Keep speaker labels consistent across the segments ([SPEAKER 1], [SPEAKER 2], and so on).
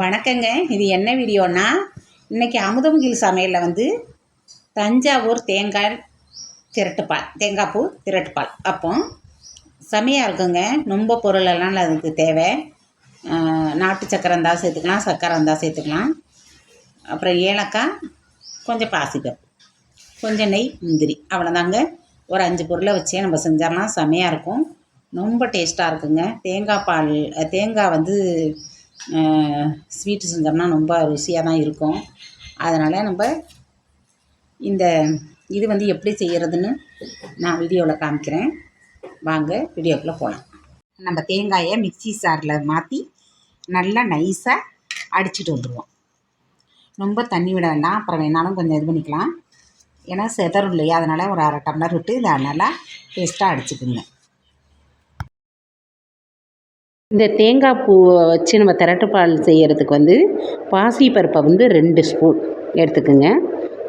[SPEAKER 1] வணக்கங்க. இது என்ன வீடியோனா இன்னைக்கு அமுதமுகில் சமையலில் வந்து தஞ்சாவூர் தேங்காய் திரட்டுப்பால் தேங்காய் பூ திரட்டுப்பால். அப்போ செமையாக இருக்குங்க. ரொம்ப பொருளெல்லாம் அதுக்கு தேவை. நாட்டு சக்கரை இருந்தால் சேர்த்துக்கலாம் சர்க்கரை இருந்தால் சேர்த்துக்கலாம். அப்புறம் ஏலக்காய் கொஞ்சம் பாசிப்பருப்பு கொஞ்சம் நெய் முந்திரி. அவ்வளோதாங்க ஒரு அஞ்சு பொருளை வச்சே நம்ம செஞ்சிடலாம். செமையாக இருக்கும். ரொம்ப டேஸ்ட்டாக இருக்குங்க. தேங்காய் பால் தேங்காய் வந்து ஸ்வீட்டு செஞ்சோம்னா ரொம்ப ருசியாக தான் இருக்கும். அதனால் நம்ம இந்த இது வந்து எப்படி செய்கிறதுன்னு நான் வீடியோவில் காமிக்கிறேன். வாங்க வீடியோக்குள்ளே போகலாம் நம்ம தேங்காயை மிக்ஸி சாரில் மாற்றி நல்லா நைஸாக அடிச்சிட்டு வந்துடுவோம் ரொம்ப தண்ணி விட வேண்டாம் அப்புறம் வேணாலும் கொஞ்சம் இது பண்ணிக்கலாம். ஏன்னா செதறும் இல்லையா? அதனால் ஒரு அரை டம்ளர் விட்டு இதை நல்லா டேஸ்ட்டாக அடிச்சுக்குங்க.
[SPEAKER 2] இந்த தேங்காய் பூவை வச்சு நம்ம திரட்டுப்பால் செய்கிறதுக்கு வந்து பாசிப்பருப்பை வந்து ரெண்டு ஸ்பூன் எடுத்துக்கோங்க.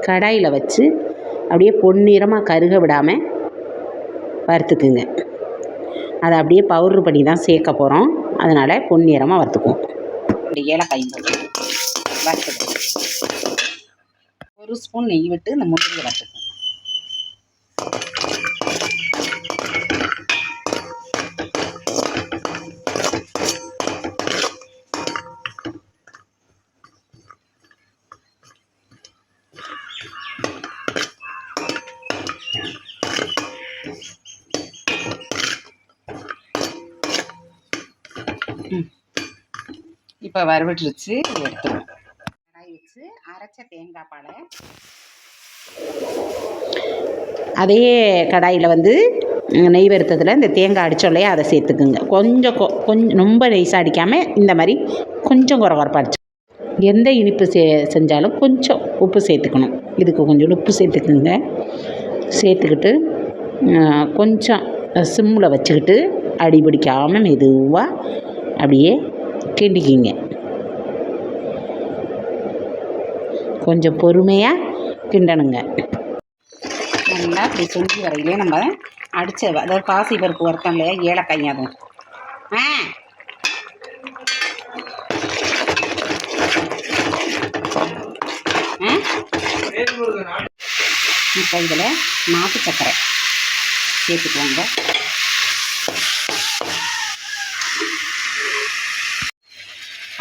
[SPEAKER 2] கடாயில் வச்சு அப்படியே பொன்னிறமாக கருக விடாமல் வறுத்துக்குங்க. அதை அப்படியே பவுட்ரு பண்ணி தான் சேர்க்க போகிறோம் அதனால் பொன்னிறமாக வறுத்துக்குவோம்.
[SPEAKER 1] இந்த ஏலக்காயும் வறுத்துக்கணும். ஒரு ஸ்பூன் நெய் விட்டு இந்த முட்டையை வறுத்துக்கணும். இப்போ வறுவிட்டுருச்சு எடுத்துக்கணும் கடாய் வச்சு அரைச்ச தேங்காய் பாலை.
[SPEAKER 2] அதே கடாயில் வந்து நெய் வறுத்ததில் இந்த தேங்காய் அடித்தோம் இல்லையா அதை சேர்த்துக்குங்க. கொஞ்சம் கொ கொஞ்சம் ரொம்ப நெய்ஸாக அடிக்காமல் இந்த மாதிரி கொஞ்சம் குறை குறைப்பா அடிச்சு. எந்த இனிப்பு சே செஞ்சாலும் கொஞ்சம் உப்பு சேர்த்துக்கணும். இதுக்கு கொஞ்சம் உப்பு சேர்த்துக்குங்க. சேர்த்துக்கிட்டு கொஞ்சம் சிம்மில் வச்சுக்கிட்டு அடி பிடிக்காமல் மெதுவாக அப்படியே கிண்டிக்கிங்க. கொஞ்சம் பொறுமையாக கிண்டணுங்க.
[SPEAKER 1] நல்லா இப்படி செஞ்சு வரையிலே நம்ம அடித்த அதாவது பாசி பருப்பு வறுத்தோம் இல்லையா ஏலக்காய் அதுவும் ஆ. இப்போ இதில் நாட்டு சர்க்கரை சேர்த்துக்குவாங்க.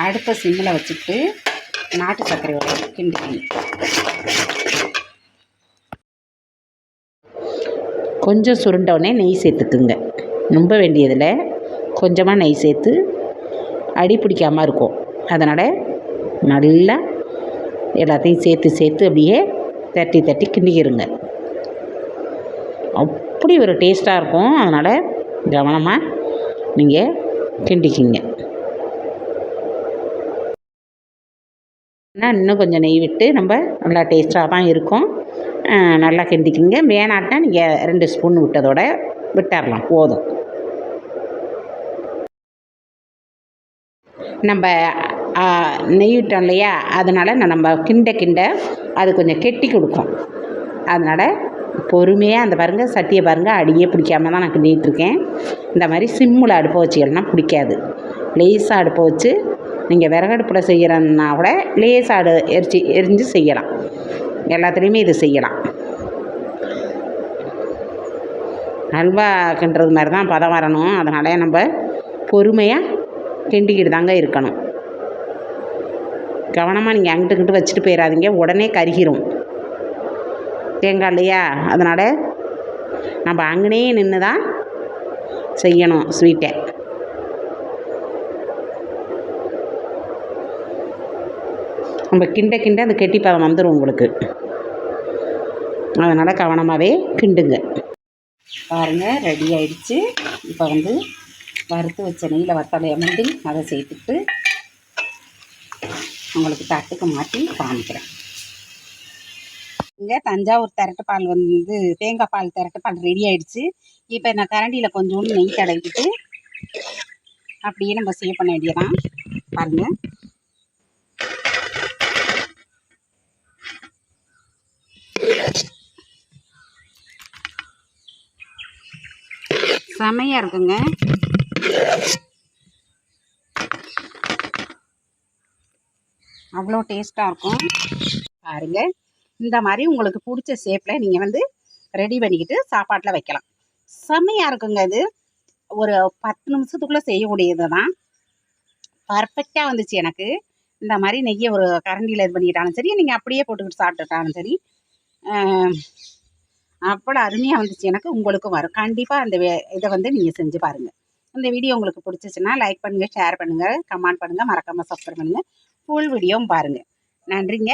[SPEAKER 1] அடுப்பை சிம்மில் வச்சுட்டு நாட்டு சர்க்கரையோட கிண்டிக்கணும்
[SPEAKER 2] கொஞ்சம் சுருண்டவுடனே நெய் சேர்த்துக்குங்க. ரொம்ப வேண்டியதில் கொஞ்சமாக நெய் சேர்த்து அடி பிடிக்காமல் இருக்கும். அதனால் நல்லா எல்லாத்தையும் சேர்த்து சேர்த்து அப்படியே தட்டி தட்டி கிண்டிக்கிருங்க. அப்படி ஒரு டேஸ்ட்டாக இருக்கும். அதனால் கவனமாக நீங்கள் கிண்டிக்கிங்க. இன்னும் கொஞ்சம் நெய் விட்டு நம்ம நல்லா டேஸ்ட்டாக தான் இருக்கும். நல்லா கிண்டிக்கிங்க. வேணாட்டா நீங்கள் ரெண்டு ஸ்பூன் விட்டதோட விட்டுறலாம். போதும். நம்ம நெய் விட்டோம் இல்லையா? அதனால் நம்ம கிண்ட கிண்ட அது கொஞ்சம் கெட்டி கொடுக்கும். அதனால் பொறுமையாக அந்த பாருங்கள் சட்டியை பாருங்கள் அடியே பிடிக்காம தான் நான் கிண்டிகிட்டு இருக்கேன். இந்த மாதிரி சிம்மில் அடுப்பை வச்சுக்கலன்னா பிடிக்காது. லேசாக அடுப்பை வச்சு நீங்கள் விறகடுப்பில் செய்கிறன்னா கூட லேசாடு அடு எரிச்சு எரிஞ்சு செய்யலாம். எல்லாத்துலேயுமே இது செய்யலாம். அல்வா கிண்டுறது மாதிரி தான் பதம் வரணும். அதனால் நம்ம பொறுமையாக கிண்டிக்கிட்டு தாங்க இருக்கணும். கவனமாக நீங்கள் அங்கிட்டு இங்கிட்டு வச்சுட்டு போயிடாதீங்க உடனே கருகிரும். தேங்காய் இல்லையா? அதனால் நம்ம அங்கனே நின்று தான் செய்யணும் ஸ்வீட்டை. நம்ம கிண்ட கிண்ட அந்த கெட்டி பதம் வந்துடும் உங்களுக்கு. அதனால் கவனமாகவே கிண்டுங்க.
[SPEAKER 1] பாருங்கள் ரெடி ஆயிடுச்சு. இப்போ வந்து வறுத்து வச்ச நெய்யில் வத்தலை முந்திரி அதை சேர்த்துட்டு உங்களுக்கு தட்டுக்கு மாற்றி காமிக்கிறேன். இங்கே தஞ்சாவூர் திரட்டு பால் வந்து தேங்காய் பால் திரட்டு பால் ரெடி ஆயிடுச்சு. இப்போ நான் கரண்டியில் கொஞ்சோண்டு நெய் தடவிக்கிட்டு அப்படியே நம்ம சேவ் பண்ண வேண்டியதான் பாருங்கள் செமையாக இருக்குங்க. அவ்வளோ டேஸ்ட்டாக இருக்கும். பாருங்க. இந்த மாதிரி உங்களுக்கு பிடிச்ச ஷேப்பில் நீங்கள் வந்து ரெடி பண்ணிக்கிட்டு சாப்பாட்டில் வைக்கலாம். செம்மையாக இருக்குங்க இது. ஒரு பத்து நிமிஷத்துக்குள்ளே செய்யக்கூடியது தான் பர்ஃபெக்டாக வந்துச்சு எனக்கு. இந்த மாதிரி நெய்யை ஒரு கரண்டியில் இது பண்ணிக்கிட்டாலும் சரி நீங்கள் அப்படியே போட்டுக்கிட்டு சாப்பிட்டுட்டாலும் சரி அவ்வளோ அருமையாக வந்துச்சு. எனக்கு உங்களுக்கும் வரும். கண்டிப்பாக அந்த வே இதை வந்து நீங்கள் செஞ்சு பாருங்கள் இந்த வீடியோ உங்களுக்கு பிடிச்சிச்சுன்னா லைக் பண்ணுங்கள் ஷேர் பண்ணுங்கள் கமெண்ட் பண்ணுங்கள் மறக்காமல் சப்ஸ்கிரைப் பண்ணுங்கள் ஃபுல் வீடியோவும் பாருங்கள் நன்றிங்க.